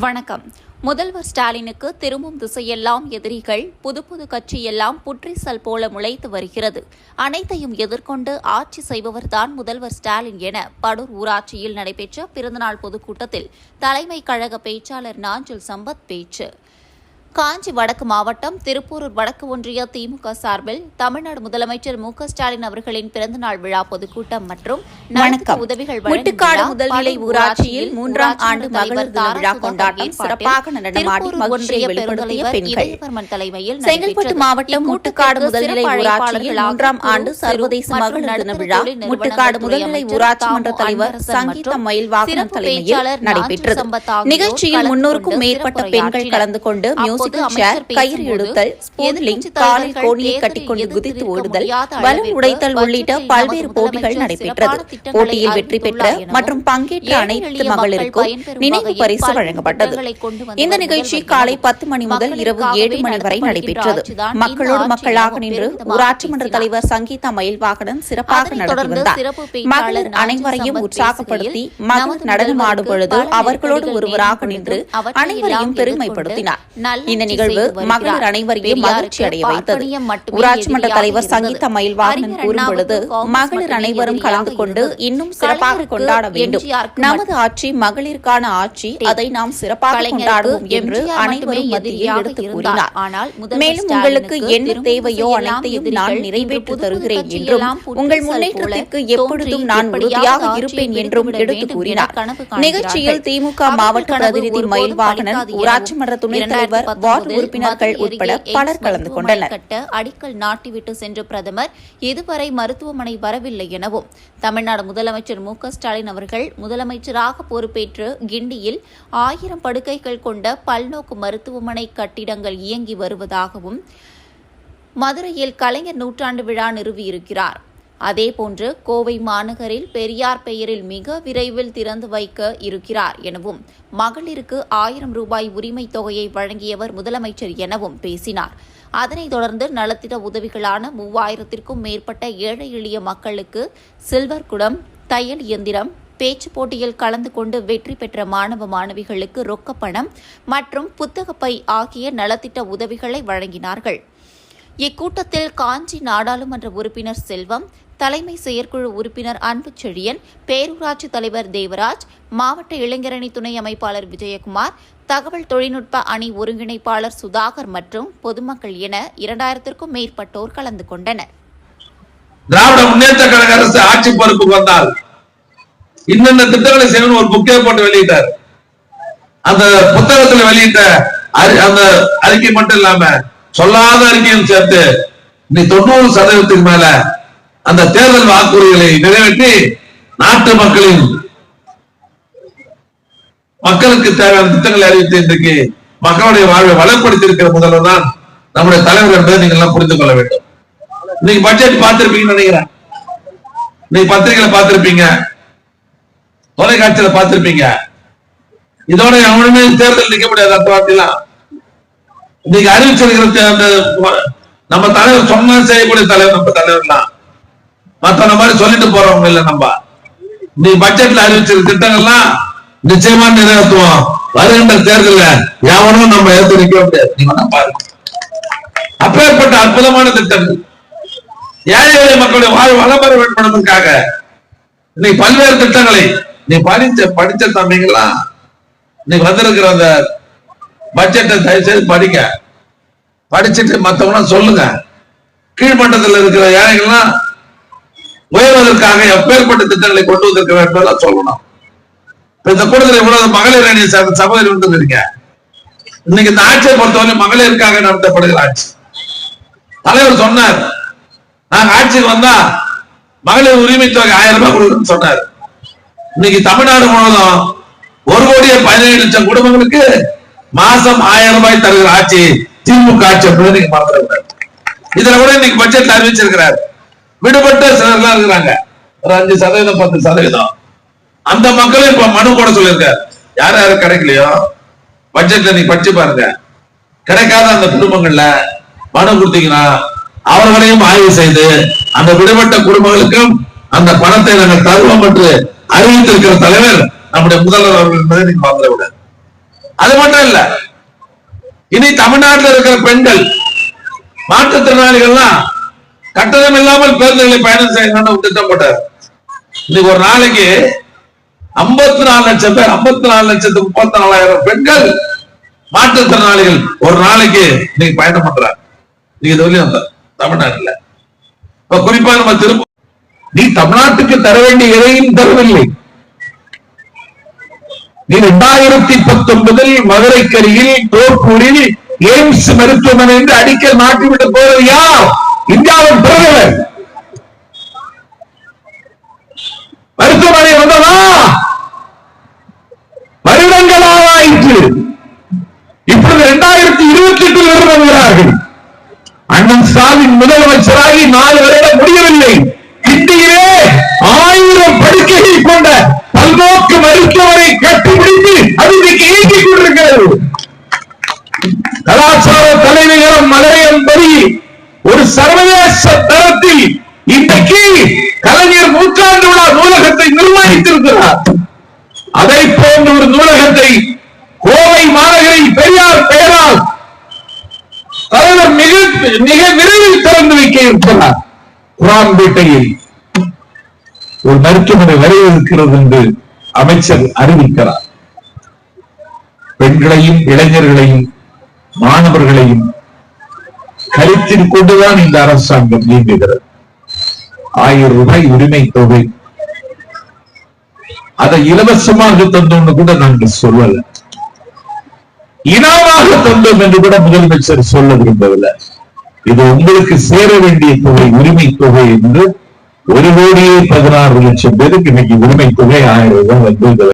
வணக்கம். முதல்வர் ஸ்டாலினுக்கு திரும்பும் திசையெல்லாம் எதிரிகள் புது புது கட்சியெல்லாம் புற்றிசல் போல முளைத்து வருகிறது. அனைத்தையும் எதிர்கொண்டு ஆட்சி செய்பவர்தான் முதல்வர் ஸ்டாலின் என படூர் ஊராட்சியில் நடைபெற்ற பிறந்தநாள் பொதுக்கூட்டத்தில் தலைமை கழக பேச்சாளர் நாஞ்சில் சம்பத் பேச்சு. காஞ்சி வடக்கு மாவட்டம் திருப்பூரூர் வடக்கு ஒன்றிய திமுக சார்பில் தமிழ்நாடு முதலமைச்சர் மு க ஸ்டாலின் அவர்களின் பிறந்தநாள் விழா பொதுக்கூட்டம் மற்றும் வணக்கம். உதவிகள் முட்டுக்காடு முதல்நிலை ஊராட்சியில் மூன்றாம் ஆண்டு மகளிர் தின விழா கொண்டாட்டம் சிறப்பாக நடனமாடி மகிழ்ச்சியை வெளிப்படுத்திய பெண்கள். தலைமையில் செங்கல்பட்டு. மாவட்டம் முட்டுக்காடு முதல்நிலை ஊராட்சியில் மூன்றாம் ஆண்டு சர்வதேச மகளிர் தின விழா முட்டுக்காடு முதல்நிலை ஊராட்சி மன்ற தலைவர் சங்கீதா மற்றும் மயில் வாகனம் சிறப்பு தலைமையில் நடைபெற்றது நிகழ்ச்சியில் முன்னூறுக்கும் மேற்பட்ட. பெண்கள் கலந்து கொண்டு அப்போது கயிறு இழுத்தல் ஸ்பூன்லிங் காலில் கோணியை கட்டிக்கொண்டு குதித்து ஓடுதல் உடைத்தல் உள்ளிட்ட பல்வேறு போட்டிகள் நடைபெற்றது. போட்டியில் வெற்றி பெற்ற மற்றும் பங்கேற்ற அனைத்து மகளிருக்கும் நினைவு பரிசு வழங்கப்பட்டது. இந்த நிகழ்ச்சி காலை பத்து மணி முதல் இரவு ஏழு மணி வரை நடைபெற்றது. மக்களோடு மக்களாக நின்று ஊராட்சி மன்ற. தலைவர் சங்கீதா மயில் வாகனம் சிறப்பாக நடத்தி வந்தார். மகளிர் அனைவரையும் உற்சாகப்படுத்தி பேசுகையில், மகளிர் நமது நடனம் ஆடும் முதல்வருக்கு பொழுது பல அவர்களோடு ஒருவராக நின்று அனைவரையும் பெருமைப்படுத்தினார். இந்த நிகழ்வு. மகளிர் அனைவரையும் மகிழ்ச்சி அடைய வைத்தது ஊராட்சி மன்ற தலைவர். சங்கீதா மயில் வாகனம் அறிஞர் கூறும் பொழுது மகளிர் அனைவரும் கலந்து கொண்டு. இன்னும் சிறப்பாக கொண்டாட வேண்டும் நமது ஆட்சி மகளிருக்கான ஆட்சி அதை நாம் சிறப்பாக கொண்டாடுவோம் என்று அனைவரும் மத்தியில் எடுத்து. கூறினார் மேலும் உங்களுக்கு என்ன தேவையோ அனைத்தையும் நான் நிறைவேற்றி தருகிறேன் என்றும் உங்கள் முன்னேற்றத்திற்கு எப்பொழுதும் நான் உறுதியாக இருப்பேன் என்றும் எடுத்து கூறினார். நிகழ்ச்சியில் திமுக மாவட்ட பிரதிநிதி ஒருபோதும் மயில் வாகனன் பலிக்காது ஊராட்சி மன்ற துணைத் தலைவர் 2019 வார்டு உறுப்பினர்கள் உட்பட பலர் கலந்து கொண்டனர். கட்ட அடிக்கல் நாட்டிவிட்டு சென்ற பிரதமர் இதுவரை மருத்துவமனை வரவில்லை எனவும் தமிழ்நாடு முதலமைச்சர் மு ஸ்டாலின் அவர்கள் முதலமைச்சராக பொறுப்பேற்று கிண்டியில் ஆயிரம் படுக்கைகள் கொண்ட பல்நோக்கு மருத்துவமனை கட்டிடங்கள் இயங்கி வருவதாகவும் மதுரையில் கலைஞர் நூற்றாண்டு விழா நிறுவியிருக்கிறார். அதேபோன்று கோவை மாநகரில் பெரியார் பெயரில் மிக விரைவில் திறந்து வைக்க இருக்கிறார் எனவும் மகளிருக்கு ஆயிரம் ரூபாய் உரிமைத் தொகையை வழங்கியவர் முதலமைச்சர் எனவும் பேசினார். அதனைத் தொடர்ந்து நலத்திட்ட உதவிகளான மூவாயிரத்திற்கும் மேற்பட்ட ஏழை எளிய மக்களுக்கு சில்வர் குடம் தையல் இயந்திரம் பேச்சு போட்டியில் கலந்து கொண்டு வெற்றி பெற்ற மாணவ மாணவிகளுக்கு ரொக்கப்பணம் மற்றும் புத்தகப்பை ஆகிய நலத்திட்ட உதவிகளை வழங்கினார்கள். இக்கூட்டத்தில் காஞ்சி நாடாளுமன்ற உறுப்பினர் செல்வம் தலைமை செயற்குழு உறுப்பினர் அன்பு செழியன் பேரூராட்சி தலைவர் தேவராஜ் மாவட்ட இளைஞரணி துணை அமைப்பாளர் விஜயகுமார் தகவல் தொழில்நுட்ப அணி ஒருங்கிணைப்பாளர் சுதாகர் மற்றும் பொதுமக்கள் என இரண்டாயிரத்திற்கும் மேற்பட்டோர் கலந்து கொண்டனர். திராவிட முன்னேற்ற கழக அரசு ஆட்சி பொறுப்புக்கு வந்தால் இன்னென்ன திட்டங்களை செய்யணும் ஒரு புக்கே போட்டு வெளியிட்டார். அந்த புத்தகத்துல வெளியிட்ட அந்த அறிக்கை மட்டும் இல்லாம சொல்லாத அறிக்கையும் சேர்த்து இன்னைக்கு தொண்ணூறு சதவீதத்துக்கு மேல அந்த தேர்தல் வாக்குறுதிகளை நிறைவேற்றி நாட்டு மக்களின் மக்களுக்கு தேவையான திட்டங்களை அறிவித்து இன்றைக்கு மக்களுடைய வாழ்வை வளப்படுத்தி இருக்கிற முதல்வர் தான் நம்முடைய தலைவர் என்பதை நீங்கள் எல்லாம் புரிந்து கொள்ள வேண்டும். இன்னைக்கு பட்ஜெட் பார்த்திருப்பீங்கன்னு நினைக்கிறேன். இன்னைக்கு பத்திரிகையில பார்த்திருப்பீங்க. தொலைக்காட்சியில பார்த்திருப்பீங்க. இதோட எவனுமே தேர்தல் நிக்க முடியாது அந்த வார்த்தையெல்லாம். இன்னைக்கு அறிவிச்சிருக்கிற அந்த நம்ம தலைவர் சொன்னா செய்யக்கூடிய தலைவர் நம்ம தலைவர்லாம். மத்தவங்க மாதிரி சொல்லிட்டு போறவங்க இல்ல நம்ம. நீ பட்ஜெட்ல அறிவிச்சிருக்க திட்டங்கள்லாம் நிச்சயமா நிறைவேற்றுவோம். வருகின்ற தேர்தல எவனும் நம்ம எடுத்து நிக்க முடியாது. நீ வேணா பாருங்க அப்பேற்பட்ட அற்புதமான திட்டங்கள் ஏழை எளிய மக்களுடைய வாழ் வளம் பெற வேண்டும் இன்னைக்கு பல்வேறு திட்டங்களை நீ படிச்ச படிச்ச தம்பிங்கெல்லாம் இன்னைக்கு வந்திருக்கிற அந்த பட்ஜெட்டை தயவு செய்து படிச்சுட்டு மத்தவங்க சொல்லுங்க. கீழ்மட்டத்தில் இருக்கிற ஏழைகள்லாம் உயர்வதற்காக எப்பேற்பட்ட திட்டங்களை கொண்டு வந்திருக்க வேண்டும் சொல்லணும். இப்ப இந்த கூட்டத்தில் இவ்வளவு மகளிர் அணி சேர்ந்த சகோதரி இன்னைக்கு இந்த ஆட்சியை பொறுத்தவரை மகளிருக்காக நடத்தப்படுகிற ஆட்சி. தலைவர் சொன்னார் நாங்க ஆட்சிக்கு வந்தா மகளிர் உரிமை தொகை ஆயிரம் ரூபாய் கொடுக்கணும்னு சொன்னார். இன்னைக்கு தமிழ்நாடு முழுவதும் ஒரு கோடியே பதினேழு லட்சம் குடும்பங்களுக்கு மாசம் ஆயிரம் ரூபாய் தருகிற ஆட்சி திமுக ஆட்சி அப்படின்னு நீங்க மறந்துடக்கூடாது இதுல கூட இன்னைக்கு பட்ஜெட்ல அறிவிச்சிருக்கிறார். விடுபட்ட சிலர்லாம் இருக்கிறாங்க. ஒரு அஞ்சு சதவீதம் பத்து சதவீதம். அந்த மக்களும் இப்ப மனு போட சொல்லியிருக்காரு. யார் யாரு கிடைக்கலையோ? பட்ஜெட்ல நீ படிச்சு பாருங்க. கிடைக்காத அந்த குடும்பங்கள்ல மனு கொடுத்தீங்கன்னா அவர்களையும் ஆய்வு செய்து அந்த விடுபட்ட குடும்பங்களுக்கும் அந்த பணத்தை நாங்கள் தருவோம் என்று அறிவித்திருக்கிற தலைவர் நம்முடைய முதல்வர் அவர்கள் என்பதை நீங்க மறந்துட விட அது மட்டும் இல்ல இனி தமிழ்நாட்டில் இருக்கிற பெண்கள் மாற்றுத்திறனாளிகள்லாம் கட்டணம் இல்லாமல் பேருந்துகளை பயணம் செய்யணும்னு திட்டம் போட்டார். இன்னைக்கு ஒரு நாளைக்கு ஐம்பத்தி நாலு லட்சம் பேர் ஐம்பத்தி நாலு லட்சத்து முப்பத்தி நாலாயிரம் பெண்கள் மாற்றுத்திறனாளிகள் ஒரு நாளைக்கு இன்னைக்கு பயணம் பண்றாங்க. நீங்க இது வந்த தமிழ்நாட்டுல. இப்ப குறிப்பா நம்ம திரும்ப நீ தமிழ்நாட்டுக்கு தர வேண்டிய எதையும் தரவில்லை. நீ இரண்டாயிரத்தி பத்தொன்பதில் மதுரைக்கரியில் தோப்பூரில் எய்ம்ஸ் மருத்துவமனை என்று அடிக்கல் மாட்டிவிட்டு போறது யார்? இந்தியாவின் பிரதமர். மருத்துவமனை வந்ததா? வருடங்களாக ஆயிற்று இப்பொழுது இரண்டாயிரத்தி இருபத்தி எட்டில் வருகிறார்கள் அண்ணன் ஸ்டாலின் முதலமைச்சராகி நாலு வருடம் முடியவில்லை. கிண்டியிலே ஆயிரம் படுக்கைகள் கொண்ட பல்நோக்கு மருத்துவரை கட்டிப்பிடித்து அது இன்னைக்கு இயங்கிக் கொண்டிருக்கிறது. கலாச்சார ஒரு சர்வதேச தரத்தில் இன்றைக்கு கலைஞர் நூற்றாண்டு விழா நூலகத்தை நிர்மாணித்திருக்கிறார். அதை போன்ற ஒரு நூலகத்தை கோவை மாநகரில் பெரியார் பெயரால் தலைவர் மிக மிக விரைவில் திறந்து வைக்க இருக்கிறார். குரான்பேட்டையில் ஒரு மருத்துவமனை வரவிருக்கிறது என்று அமைச்சர் அறிவிக்கிறார். பெண்களையும் இளைஞர்களையும் மாணவர்களையும் கருத்தில் கொண்டுதான் இந்த அரசாங்கம் இயங்குகிறது ஆயிரம் ரூபாய் உரிமை தொகை. அதை இலவசமாக தந்தோம்னு கூட நாங்கள் சொல்லல. இனாமாக தந்தோம் என்று கூட முதலமைச்சர் சொல்ல விரும்பவில்லை. இது உங்களுக்கு சேர வேண்டிய தொகை உரிமை தொகை என்று ஒரு கோடியே பதினாறு லட்சம் பேருக்கு இன்னைக்கு உரிமை தொகை ஆயிரம் ரூபாய் வந்து